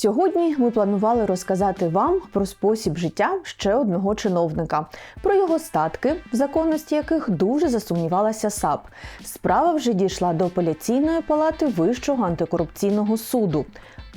Сьогодні ми планували розказати вам про спосіб життя ще одного чиновника, про його статки, в законності яких дуже засумнівалася САП. Справа вже дійшла до апеляційної палати Вищого антикорупційного суду.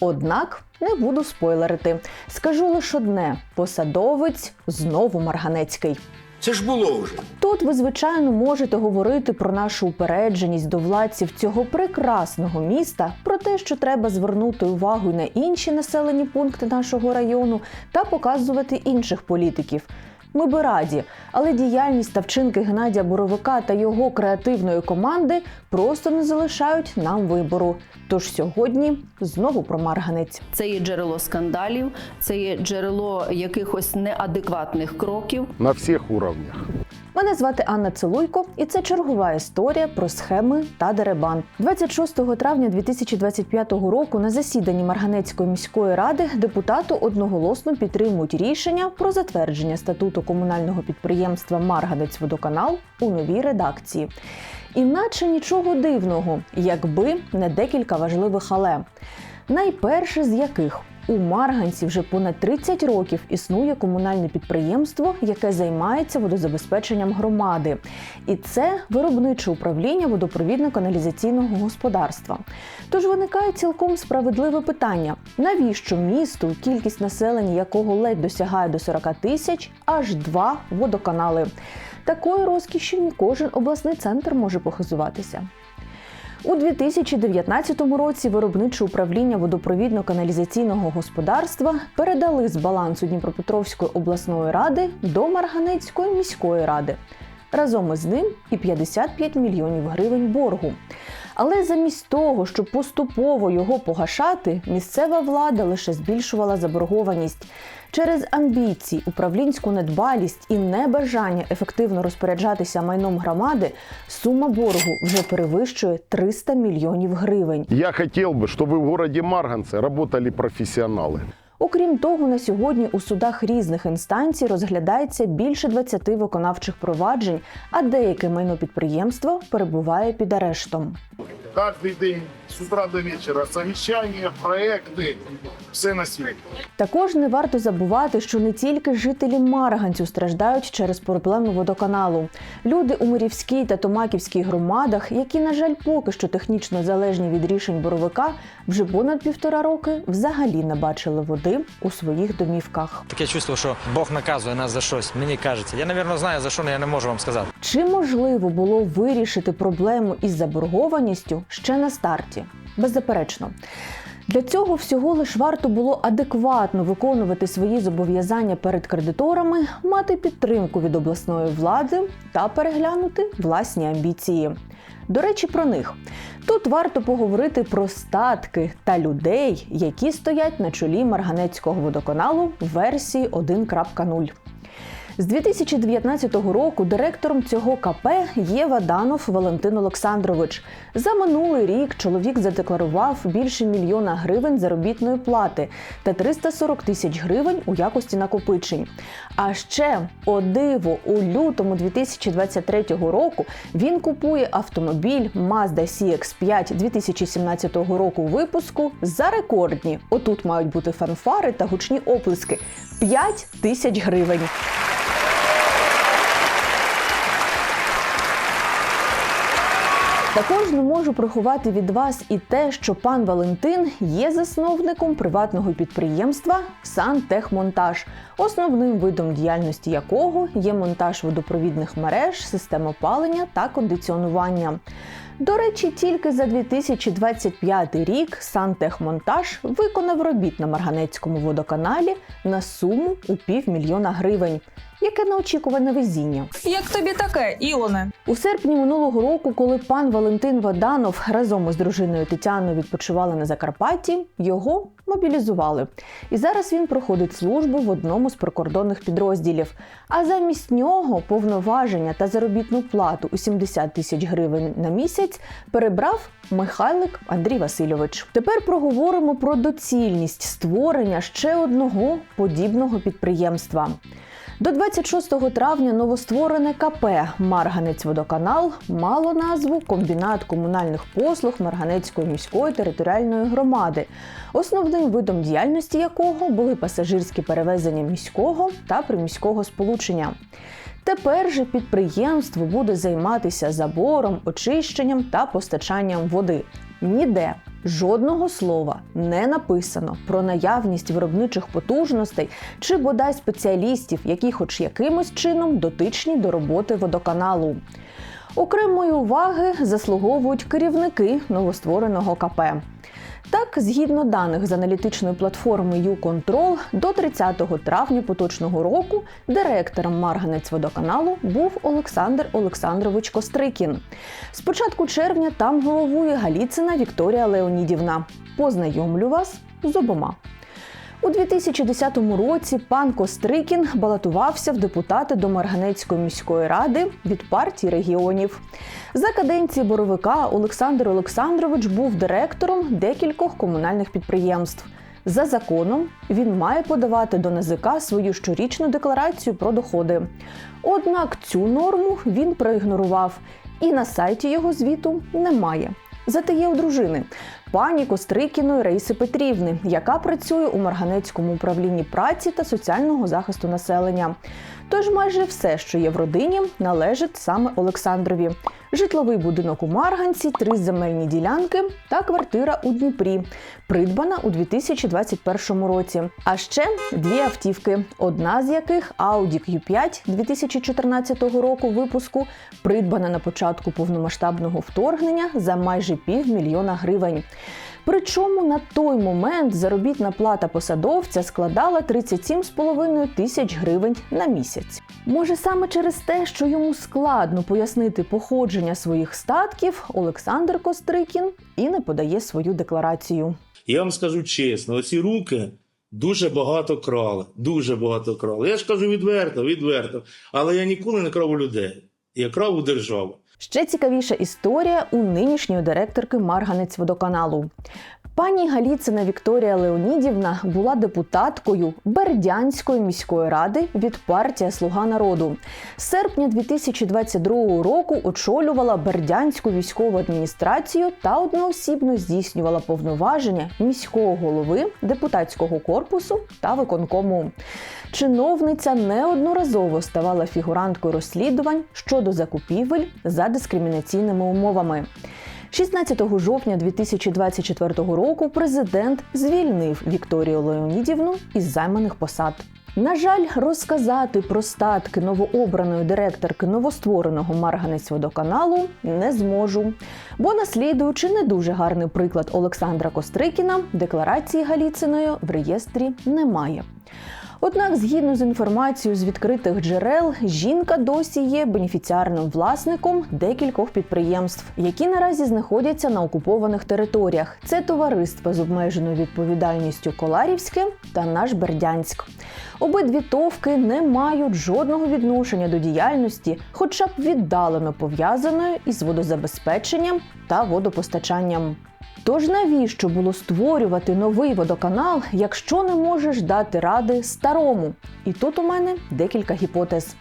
Однак не буду спойлерити. Скажу лише одне: посадовець знову Марганецький. Це ж було вже. Тут ви, звичайно, можете говорити про нашу упередженість до владців цього прекрасного міста, про те, що треба звернути увагу на інші населені пункти нашого району та показувати інших політиків. Ми би раді, але діяльність та вчинки Геннадія Боровика та його креативної команди просто не залишають нам вибору. Тож сьогодні знову про марганець. Це є джерело скандалів, це є джерело якихось неадекватних кроків. на всіх уровнях. Мене звати Анна Целуйко, і це чергова історія про схеми та деребан. 26 травня 2025 року на засіданні Марганецької міської ради депутати одноголосно підтримують рішення про затвердження статуту комунального підприємства Марганець-Водоканал у новій редакції. Іначе нічого дивного, якби не декілька важливих але. Найперше з яких у Марганці вже понад 30 років існує комунальне підприємство, яке займається водозабезпеченням громади, і це виробниче управління водопровідно-каналізаційного господарства. Тож виникає цілком справедливе питання: навіщо місту, кількість населення якого ледь досягає до 40 тисяч, аж два водоканали? Такої розкіші кожен обласний центр може похизуватися. У 2019 році виробниче управління водопровідно-каналізаційного господарства передали з балансу Дніпропетровської обласної ради до Марганецької міської ради. Разом із ним і 55 мільйонів гривень боргу. Але замість того, щоб поступово його погашати, місцева влада лише збільшувала заборгованість. Через амбіції, управлінську недбалість і небажання ефективно розпоряджатися майном громади, сума боргу вже перевищує 300 мільйонів гривень. Я хотел бы, чтобы в городе Марганце работали профессионалы. Окрім того, на сьогодні у судах різних інстанцій розглядається більше 20 виконавчих проваджень, а деяке майно підприємства перебуває під арештом. Кожен день з утра до вечора совіщання, проекти, все на світі. Також не варто забувати, що не тільки жителі Марганцю страждають через проблеми водоканалу. Люди у Мирівській та Томаківській громадах, які, на жаль, поки що технічно залежні від рішень боровика, вже понад півтора роки взагалі не бачили води у своїх домівках. Таке чувство, що Бог наказує нас за щось. Мені кажеться. Я, напевно, знаю за що, але я не можу вам сказати. Чи можливо було вирішити проблему із заборгованістю ще на старті? Беззаперечно. Для цього всього лиш варто було адекватно виконувати свої зобов'язання перед кредиторами, мати підтримку від обласної влади та переглянути власні амбіції. До речі, про них тут варто поговорити про статки та людей, які стоять на чолі Марганецького водоканалу в версії 1.0. З 2019 року директором цього КП є Ваданов Валентин Олександрович. За минулий рік чоловік задекларував більше мільйона гривень заробітної плати та 340 тисяч гривень у якості накопичень. А ще о диво у лютому 2023 року він купує автомобіль Mazda CX-5 2017 року випуску за рекордні. Отут мають бути фанфари та гучні оплески 5 тисяч гривень. Також не можу приховати від вас і те, що пан Валентин є засновником приватного підприємства Сантехмонтаж, основним видом діяльності якого є монтаж водопровідних мереж, систем опалення та кондиціонування. До речі, тільки за 2025 рік Сантехмонтаж виконав робіт на Марганецькому водоканалі на суму у півмільйона гривень. Яке неочікуване везіння. Як тобі таке, Ілоне? У серпні минулого року, коли пан Валентин Ваданов разом із дружиною Тетяною відпочивали на Закарпатті, його мобілізували. І зараз він проходить службу в одному з прикордонних підрозділів. А замість нього повноваження та заробітну плату у 70 тисяч гривень на місяць перебрав Михайлик Андрій Васильович. Тепер проговоримо про доцільність створення ще одного подібного підприємства. До 26 травня новостворене КП Марганець-Водоканал мало назву Комбінат комунальних послуг Марганецької міської територіальної громади, основним видом діяльності якого були пасажирські перевезення міського та приміського сполучення. Тепер же підприємство буде займатися забором, очищенням та постачанням води. Ніде жодного слова не написано про наявність виробничих потужностей чи бодай спеціалістів, які хоч якимось чином дотичні до роботи водоканалу. Окремої уваги заслуговують керівники новоствореного КП. Так, згідно даних з аналітичної платформи YouControl, до 30 травня поточного року директором Марганець-водоканалу був Олександр Олександрович Кострикін. З початку червня там головує Галіцина Вікторія Леонідівна. Познайомлю вас з обома. У 2010 році пан Кострикін балотувався в депутати до Марганецької міської ради від партії регіонів. За каденції Боровика Олександр Олександрович був директором декількох комунальних підприємств. За законом він має подавати до НАЗК свою щорічну декларацію про доходи. Однак цю норму він проігнорував, і на сайті його звіту немає. Зате є у дружини пані Кострикіної Раїси Петрівни, яка працює у Марганецькому управлінні праці та соціального захисту населення. Тож майже все, що є в родині, належить саме Олександрові. Житловий будинок у Марганці, три земельні ділянки та квартира у Дніпрі, придбана у 2021 році. А ще дві автівки, одна з яких Audi Q5 2014 року випуску, придбана на початку повномасштабного вторгнення за майже півмільйона гривень. Причому на той момент заробітна плата посадовця складала 37,5 тисяч гривень на місяць. Може, саме через те, що йому складно пояснити походження своїх статків, Олександр Кострикін і не подає свою декларацію. Я вам скажу чесно, оці руки дуже багато крали. Дуже багато крали. Я ж кажу відверто, відверто. Але я ніколи не крав у людей. Я крав у державу. Ще цікавіша історія у нинішньої директорки Марганець водоканалу. Пані Галіцина Вікторія Леонідівна була депутаткою Бердянської міської ради від партія Слуга народу. З серпня 2022 року очолювала Бердянську військову адміністрацію та одноосібно здійснювала повноваження міського голови, депутатського корпусу та виконкому. Чиновниця неодноразово ставала фігуранткою розслідувань щодо закупівель за дискримінаційними умовами. 16 жовтня 2024 року президент звільнив Вікторію Леонідівну із займаних посад. На жаль, розказати про статки новообраної директорки новоствореного Марганець водоканалу не зможу, бо наслідуючи не дуже гарний приклад Олександра Кострикіна, декларації Галіциною в реєстрі немає. Однак, згідно з інформацією з відкритих джерел, жінка досі є бенефіціарним власником декількох підприємств, які наразі знаходяться на окупованих територіях. Це товариство з обмеженою відповідальністю Коларівське та наш Бердянськ. Обидві товки не мають жодного відношення до діяльності, хоча б віддалено пов'язаної із водозабезпеченням та водопостачанням. Тож навіщо було створювати новий водоканал, якщо не можеш дати ради старому? І тут у мене декілька гіпотез.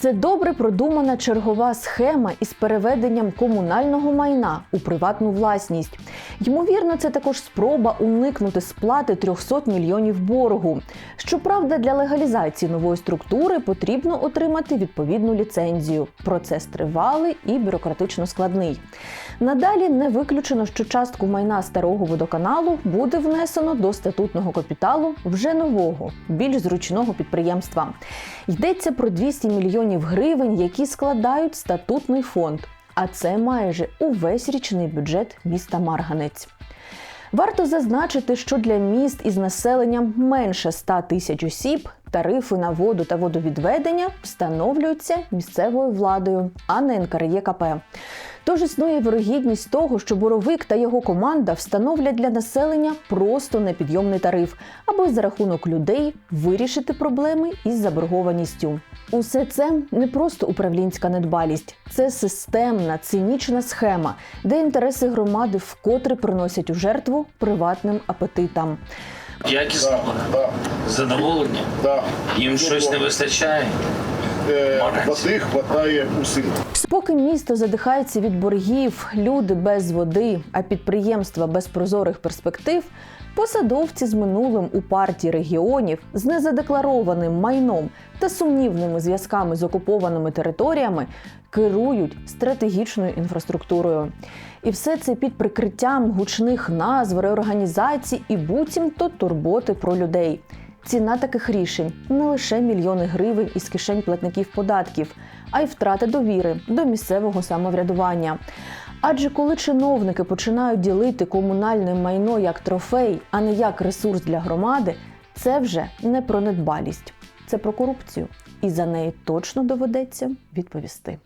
Це добре продумана чергова схема із переведенням комунального майна у приватну власність. Ймовірно, це також спроба уникнути сплати 300 мільйонів боргу. Щоправда, для легалізації нової структури потрібно отримати відповідну ліцензію. Процес тривалий і бюрократично складний. Надалі не виключено, що частку майна старого водоканалу буде внесено до статутного капіталу вже нового, більш зручного підприємства. Йдеться про 200 мільйонів гривень, які складають статутний фонд. А це майже увесь річний бюджет міста Марганець. Варто зазначити, що для міст із населенням менше 100 тисяч осіб тарифи на воду та водовідведення встановлюються місцевою владою, а не НКРЄКП. Тож існує вирогідність того, що Боровик та його команда встановлять для населення просто непідйомний тариф, аби за рахунок людей вирішити проблеми із заборгованістю. Усе це не просто управлінська недбалість, це системна, цинічна схема, де інтереси громади вкотре приносять у жертву приватним апетитам. Якісно Да, буде? да. Їм щось не вистачає? Е. Води хватає Поки місто задихається від боргів, люди без води, а підприємства без прозорих перспектив, посадовці з минулим у партії регіонів, з незадекларованим майном та сумнівними зв'язками з окупованими територіями керують стратегічною інфраструктурою. І все це під прикриттям гучних назв, реорганізацій і буцімто турботи про людей. Ціна таких рішень не лише мільйони гривень із кишень платників податків, а й втрата довіри до місцевого самоврядування. Адже коли чиновники починають ділити комунальне майно як трофей, а не як ресурс для громади, це вже не про недбалість, це про корупцію. І за неї точно доведеться відповісти.